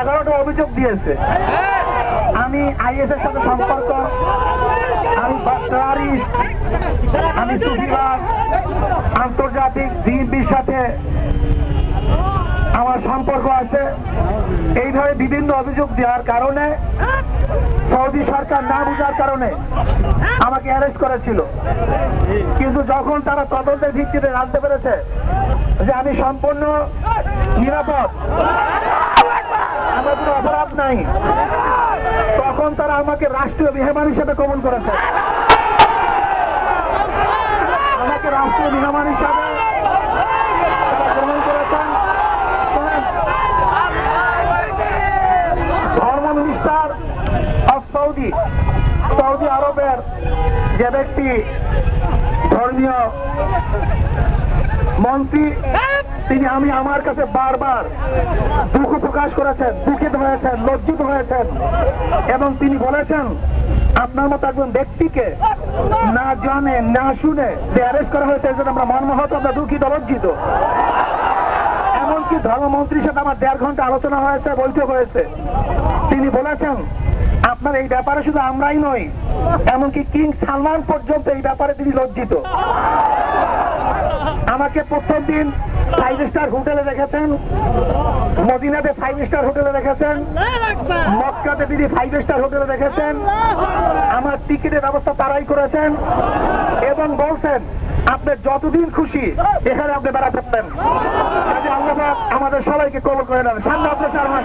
এগারোটা অভিযোগ দিয়েছে। আমি আইএস এর সাথে সম্পর্ক, আমি আমি সুফিবাদ আন্তর্জাতিক জিবির সাথে আমার সম্পর্ক আছে। এইভাবে বিভিন্ন অভিযোগ দেওয়ার কারণে, সৌদি সরকার না বুঝার কারণে আমাকে অ্যারেস্ট করেছিল। কিন্তু যখন তারা তদন্তের ভিত্তিতে জানতে পেরেছে যে আমি সম্পূর্ণ নিরাপদ। আমার কোনো অপরাধ নাই। তখন তারা আমাকে রাষ্ট্রীয় মেহমান হিসেবে কবুল করেছে। আমাকে রাষ্ট্রীয় মেহমান হিসাবে অফ সৌদি সৌদি আরবের যে ব্যক্তি ধর্মীয় মন্ত্রী, তিনি আমি আমার কাছে বারবার দুঃখ প্রকাশ করেছেন, দুঃখিত হয়েছেন, লজ্জিত হয়েছেন। এবং তিনি বলেছেন, আপনার মতো একজন ব্যক্তিকে না জানে, না শুনে অ্যারেস্ট করা হয়েছে, এর জন্য আমরা মর্মাহত, আমরা দুঃখিত, লজ্জিত। এমনকি ধর্মমন্ত্রীর সাথে আমার দেড় ঘণ্টা আলোচনা হয়েছে, বৈঠক হয়েছে। তিনি বলেছেন, আপনার এই ব্যাপারে শুধু আমরাই নই, এমনকি কিং সালমান পর্যন্ত এই ব্যাপারে তিনি লজ্জিত। আমাকে প্রথম দিন ফাইভ স্টার হোটেলে দেখেছেন, মদিনাতে ফাইভ স্টার হোটেলে দেখেছেন, মক্কাতে তিনি ফাইভ স্টার হোটেলে দেখেছেন, আমার টিকিটের ব্যবস্থা তারাই করেছেন এবং বলছেন, আপনি যতদিন খুশি এখানে আপনি বেড়াতে পারেন আল্লাহ আমাদের সবাইকে কবর করে নেন। সামনে অগ্রসর হন।